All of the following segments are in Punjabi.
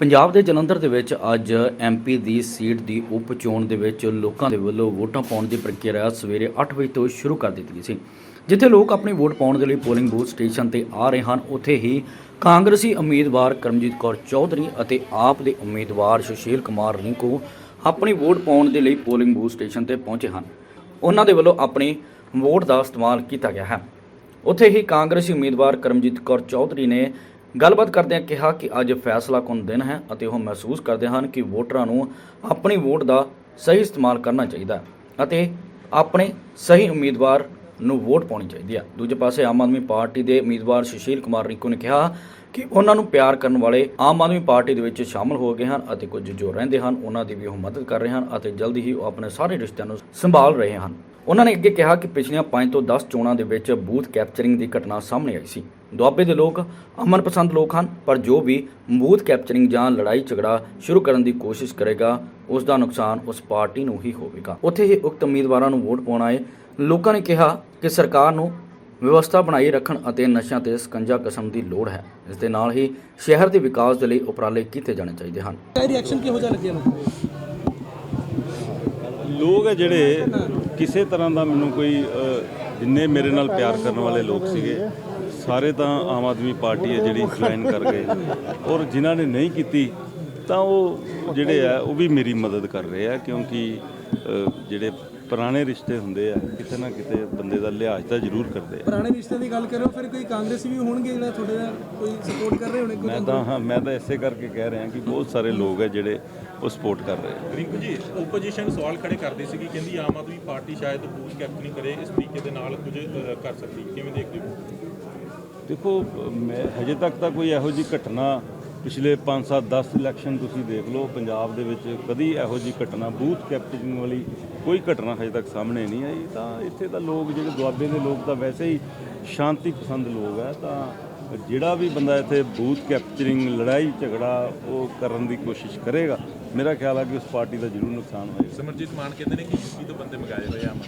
ਪੰਜਾਬ ਦੇ ਜਲੰਧਰ ਦੇ ਵਿੱਚ ਅੱਜ ਐਮਪੀ ਦੀ ਸੀਟ ਦੀ ਉਪ ਚੋਣ ਦੇ ਵਿੱਚ ਲੋਕਾਂ ਦੇ ਵੱਲੋਂ ਵੋਟਾਂ ਪਾਉਣ ਦੀ ਪ੍ਰਕਿਰਿਆ ਸਵੇਰੇ 8 ਵਜੇ ਤੋਂ ਸ਼ੁਰੂ ਕਰ ਦਿੱਤੀ ਗਈ ਸੀ, ਜਿੱਥੇ ਲੋਕ ਆਪਣੀ ਵੋਟ ਪਾਉਣ ਦੇ ਲਈ ਪੋਲਿੰਗ ਬੂਥ ਸਟੇਸ਼ਨ ਤੇ ਆ ਰਹੇ ਹਨ। ਉੱਥੇ ਹੀ ਕਾਂਗਰਸੀ ਉਮੀਦਵਾਰ ਕਰਮਜੀਤ ਕੌਰ ਚੌਧਰੀ ਅਤੇ ਆਪ ਦੇ ਉਮੀਦਵਾਰ ਸੁਸ਼ੀਲ ਕੁਮਾਰ ਰਿੰਕੂ ਆਪਣੀ ਵੋਟ ਪਾਉਣ ਦੇ ਲਈ ਪੋਲਿੰਗ ਬੂਥ ਸਟੇਸ਼ਨ ਤੇ ਪਹੁੰਚੇ ਹਨ। ਉਹਨਾਂ ਦੇ ਵੱਲੋਂ ਆਪਣੀ ਵੋਟ ਦਾ ਇਸਤੇਮਾਲ ਕੀਤਾ ਗਿਆ ਹੈ। ਉੱਥੇ ਹੀ ਕਾਂਗਰਸੀ ਉਮੀਦਵਾਰ ਕਰਮਜੀਤ ਕੌਰ ਚੌਧਰੀ ਨੇ ਗੱਲਬਾਤ ਕਰਦਿਆਂ ਕਿਹਾ ਕਿ ਅੱਜ ਫੈਸਲਾ ਕੁਨ ਦਿਨ ਹੈ ਅਤੇ ਉਹ ਮਹਿਸੂਸ ਕਰਦੇ ਹਨ ਕਿ ਵੋਟਰਾਂ ਨੂੰ ਆਪਣੀ ਵੋਟ ਦਾ ਸਹੀ ਇਸਤੇਮਾਲ ਕਰਨਾ ਚਾਹੀਦਾ ਅਤੇ ਆਪਣੇ ਸਹੀ ਉਮੀਦਵਾਰ ਨੂੰ ਵੋਟ ਪਾਉਣੀ ਚਾਹੀਦੀ ਹੈ ਦੂਜੇ ਪਾਸੇ ਆਮ ਆਦਮੀ ਪਾਰਟੀ ਦੇ ਉਮੀਦਵਾਰ ਸੁਸ਼ੀਲ ਕੁਮਾਰ ਰਿੰਕੂ ਨੇ ਕਿਹਾ ਕਿ ਉਹਨਾਂ ਨੂੰ ਪਿਆਰ ਕਰਨ ਵਾਲੇ ਆਮ ਆਦਮੀ ਪਾਰਟੀ ਦੇ ਵਿੱਚ ਸ਼ਾਮਲ ਹੋ ਗਏ ਹਨ ਅਤੇ ਕੁਝ ਜੋ ਰਹਿੰਦੇ ਹਨ, ਉਹਨਾਂ ਦੀ ਵੀ ਉਹ ਮਦਦ ਕਰ ਰਹੇ ਹਨ ਅਤੇ ਜਲਦੀ ਹੀ ਉਹ ਆਪਣੇ ਸਾਰੇ ਰਿਸ਼ਤਿਆਂ ਨੂੰ ਸੰਭਾਲ ਰਹੇ ਹਨ। ਉਹਨਾਂ ਨੇ ਅੱਗੇ ਕਿਹਾ ਕਿ ਪਿਛਲੀਆਂ 5 ਤੋਂ 10 ਚੋਣਾਂ ਦੇ ਵਿੱਚ ਬੂਥ ਕੈਪਚਰਿੰਗ ਦੀ ਘਟਨਾ ਸਾਹਮਣੇ ਆਈ ਸੀ। ਦੁਆਬੇ ਦੇ ਲੋਕ ਅਮਨ ਪਸੰਦ ਲੋਕ ਹਨ ਪਰ ਜੋ ਵੀ ਬੂਥ ਕੈਪਚਰਿੰਗ ਜਾਂ ਲੜਾਈ ਝਗੜਾ ਸ਼ੁਰੂ ਕਰਨ ਦੀ ਕੋਸ਼ਿਸ਼ ਕਰੇਗਾ ਉਸ ਦਾ ਨੁਕਸਾਨ ਉਸ ਪਾਰਟੀ ਨੂੰ ਹੀ ਹੋਵੇਗਾ। ਉੱਥੇ ਹੀ ਉਕਤ ਉਮੀਦਵਾਰਾਂ ਨੂੰ ਵੋਟ ਪਾਉਣ ਆਏ ਲੋਕਾਂ ਨੇ ਕਿਹਾ ਕਿ ਸਰਕਾਰ ਨੂੰ ਵਿਵਸਥਾ ਬਣਾਈ ਰੱਖਣ ਅਤੇ ਨਸ਼ਿਆਂ ਤੇ ਸਕੰਜਾ ਕਸਮ ਦੀ ਲੋੜ ਹੈ। ਇਸ ਦੇ ਨਾਲ ਹੀ ਸ਼ਹਿਰ ਦੇ ਵਿਕਾਸ ਦੇ ਲਈ ਉਪਰਾਲੇ ਕੀਤੇ ਜਾਣੇ ਚਾਹੀਦੇ ਹਨ। ਰਿਐਕਸ਼ਨ ਕਿਹੋ ਜਿਹਾ ਲੱਗਿਆ ਲੋਕ ਹੈ ਜਿਹੜੇ ਕਿਸੇ ਤਰ੍ਹਾਂ ਦਾ ਮੈਨੂੰ ਕੋਈ ਜਿੰਨੇ ਮੇਰੇ ਨਾਲ ਪਿਆਰ ਕਰਨ ਵਾਲੇ ਲੋਕ ਸੀਗੇ, ਸਾਰੇ ਤਾਂ ਆਮ ਆਦਮੀ ਪਾਰਟੀ ਹੈ ਜਿਹੜੀ ਜੁਆਇਨ ਕਰ ਗਏ। ਔਰ ਜਿਨ੍ਹਾਂ ਨੇ ਨਹੀਂ ਕੀਤੀ, ਤਾਂ ਉਹ ਜਿਹੜੇ ਆ, ਉਹ ਵੀ ਮੇਰੀ ਮਦਦ ਕਰ ਰਹੇ ਆ, ਕਿਉਂਕਿ ਜਿਹੜੇ ਪੁਰਾਣੇ ਰਿਸ਼ਤੇ ਹੁੰਦੇ ਆ ਕਿਤੇ ਨਾ ਕਿਤੇ ਬੰਦੇ ਦਾ ਲਿਹਾਜ਼ ਤਾਂ ਜ਼ਰੂਰ ਕਰਦੇ ਆ। ਪੁਰਾਣੇ ਰਿਸ਼ਤੇ ਦੀ ਗੱਲ ਕਰੋ ਫਿਰ ਕੋਈ ਕਾਂਗਰਸੀ ਵੀ ਹੋਣਗੇ ਜਿਹੜਾ ਤੁਹਾਡੇ ਦਾ ਕੋਈ ਸਪੋਰਟ ਕਰ ਰਹੇ ਹੋਣੇ? ਕੋਈ ਮੈਂ ਤਾਂ ਹਾਂ ਮੈਂ ਤਾਂ ਇਸੇ ਕਰਕੇ ਕਹਿ ਰਿਹਾ ਕਿ ਬਹੁਤ ਸਾਰੇ ਲੋਕ ਹੈ ਜਿਹੜੇ ਉਹ ਸਪੋਰਟ ਕਰ ਰਹੇ ਆ। ਰਿੰਕੂ ਜੀ ਓਪੋਜੀਸ਼ਨ ਸਵਾਲ ਖੜੇ ਕਰਦੀ ਸੀਗੀ ਕਹਿੰਦੀ ਆਮ ਆਦਮੀ ਪਾਰਟੀ ਸ਼ਾਇਦ ਬੂਥ ਕੈਪਟਨਿੰਗ ਕਰੇ ਇਸ ਤਰੀਕੇ ਦੇ ਨਾਲ ਕੁਝ ਕਰ ਸਕਦੀ। ਕਿਵੇਂ ਦੇਖਦੇ ਹੋ? ਦੇਖੋ ਮੈਂ ਹਜੇ ਤੱਕ ਤਾਂ ਕੋਈ ਇਹੋ ਜੀ ਘਟਨਾ ਪਿਛਲੇ 5 7 10 ਇਲੈਕਸ਼ਨ ਤੁਸੀਂ ਦੇਖ ਲਓ, ਪੰਜਾਬ ਦੇ ਵਿੱਚ ਕਦੀ ਇਹੋ ਜੀ ਘਟਨਾ, ਬੂਥ ਕੈਪਚਰਿੰਗ ਵਾਲੀ ਕੋਈ ਘਟਨਾ ਹਜੇ ਤੱਕ ਸਾਹਮਣੇ ਨਹੀਂ ਆਈ। ਤਾਂ ਇੱਥੇ ਤਾਂ ਲੋਕ ਜਿਹੜੇ ਦੁਆਬੇ ਦੇ ਲੋਕ ਤਾਂ ਵੈਸੇ ਹੀ ਸ਼ਾਂਤੀ ਪਸੰਦ ਲੋਕ ਹੈ ਤਾਂ ਜਿਹੜਾ ਵੀ ਬੰਦਾ ਇੱਥੇ ਬੂਥ ਕੈਪਚਰਿੰਗ ਲੜਾਈ ਝਗੜਾ ਉਹ ਕਰਨ ਦੀ ਕੋਸ਼ਿਸ਼ ਕਰੇਗਾ। ਮੇਰਾ ਖਿਆਲ ਆ ਕਿ ਉਸ ਪਾਰਟੀ ਦਾ ਜ਼ਰੂਰ ਨੁਕਸਾਨ ਹੋਏਗਾ। ਸਿਮਰਜੀਤ ਮਾਨ ਕਹਿੰਦੇ ਨੇ ਕਿ ਯੂਪੀ ਤੋਂ ਬੰਦੇ ਮੰਗਾਏ ਹੋਏ ਆ ਆਮ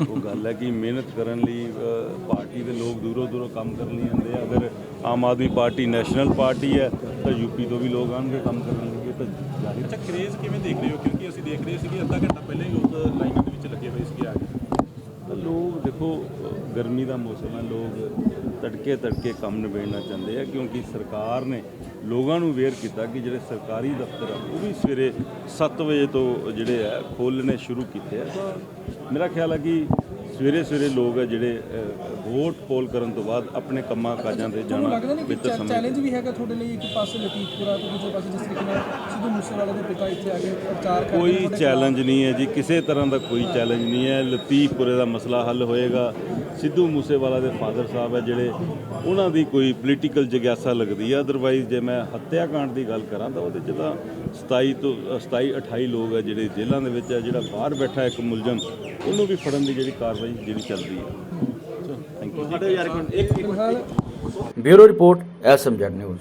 ਉਹ ਗੱਲ ਹੈ ਕਿ ਮਿਹਨਤ ਕਰਨ ਲਈ ਪਾਰਟੀ ਦੇ ਲੋਕ ਦੂਰੋਂ ਦੂਰੋਂ ਕੰਮ ਕਰਨ ਲਈ ਆਉਂਦੇ ਆ। ਅਗਰ Aam Aadmi party national party ਹੈ ਤਾਂ ਯੂਪੀ ਤੋਂ ਵੀ ਲੋਕ ਆਉਣਗੇ ਕੰਮ ਕਰਨ ਲਈ ਤਾਂ ਜ਼ਾਹਿਰ ਅੱਛਾ ਕ੍ਰੇਜ਼ ਕਿਵੇਂ ਦੇਖ ਰਹੇ ਹੋ? ਕਿਉਂਕਿ ਅਸੀਂ ਦੇਖ ਰਹੇ ਸੀਗੇ ਅੱਧਾ ਘੰਟਾ ਪਹਿਲਾਂ ਹੀ ਲੋਕ ਲਾਈਨਾਂ ਦੇ ਵਿੱਚ ਲੱਗੇ ਹੋਏ ਸੀਗੇ ਆ ਕੇ। ਤਾਂ ਲੋਕ ਦੇਖੋ ਗਰਮੀ ਦਾ ਮੌਸਮ ਹੈ ਲੋਕ ਤੜਕੇ ਤੜਕੇ ਕੰਮ ਨਿਬੇੜਨਾ ਚਾਹੁੰਦੇ ਆ ਕਿਉਂਕਿ ਸਰਕਾਰ ਨੇ ਲੋਕਾਂ ਨੂੰ ਅਵੇਅਰ ਕੀਤਾ ਕਿ ਜਿਹੜੇ ਸਰਕਾਰੀ ਦਫ਼ਤਰ ਆ ਉਹ ਵੀ ਸਵੇਰੇ 7 ਵਜੇ ਤੋਂ ਜਿਹੜੇ ਆ ਖੋਲ੍ਹਣੇ ਸ਼ੁਰੂ ਕੀਤੇ ਆ। ਮੇਰਾ ਖਿਆਲ ਹੈ ਕਿ ਸਵੇਰੇ ਸਵੇਰੇ ਲੋਕ ਆ ਜਿਹੜੇ ਵੋਟ ਪੋਲ ਕਰਨ ਤੋਂ ਬਾਅਦ ਆਪਣੇ ਕੰਮਾਂ ਕਾਜਾਂ ਤੇ ਜਾਣਾ ਲੱਗਦਾ ਨਹੀਂ ਕਿ ਚੈਲੰਜ ਵੀ ਹੈਗਾ ਤੁਹਾਡੇ ਲਈ? ਇੱਕ ਪਾਸੇ ਲਤੀਫਪੁਰਾ ਤੇ ਦੂਜੇ ਪਾਸੇ ਜਿਸ ਤਰੀਕੇ ਨਾਲ ਸਿੱਧੂ ਮੂਸੇਵਾਲੇ ਦੇ ਪਿਤਾ ਇੱਥੇ ਆ ਕੇ ਪ੍ਰਚਾਰ ਕਰਦੇ ਕੋਈ ਚੈਲੰਜ ਨਹੀਂ ਹੈ ਜੀ ਕਿਸੇ ਤਰ੍ਹਾਂ ਦਾ ਕੋਈ ਚੈਲੰਜ ਨਹੀਂ ਹੈ। ਲਤੀਫਪੁਰੇ ਦਾ ਮਸਲਾ ਹੱਲ ਹੋਏਗਾ। ਸਿੱਧੂ ਮੂਸੇਵਾਲਾ ਦੇ ਫਾਦਰ ਸਾਹਿਬ ਹੈ ਜਿਹੜੇ ਉਹਨਾਂ ਦੀ ਕੋਈ ਪੋਲੀਟੀਕਲ ਜਿਗਿਆਸਾ ਲੱਗਦੀ ਹੈ ਅਦਰਵਾਈਜ਼ ਜੇ ਮੈਂ ਹੱਤਿਆਕਾਂਡ ਦੀ ਗੱਲ ਕਰਾਂ ਤਾਂ ਉਹਦੇ 'ਚ ਤਾਂ 27 ਤੋਂ ਅ, 27 28 ਲੋਕ ਹੈ ਜਿਹੜੇ ਜੇਲ੍ਹਾਂ ਦੇ ਵਿੱਚ ਹੈ ਜਿਹੜਾ ਬਾਹਰ ਬੈਠਾ ਇੱਕ ਮੁਲਜ਼ਮ ਉਹਨੂੰ ਵੀ ਫੜਨ ਦੀ ਜਿਹੜੀ ਕਾਰਵਾਈ ਜਿਹੜੀ ਚੱਲ ਰਹੀ ਹੈ thank you bureau report SMZ news.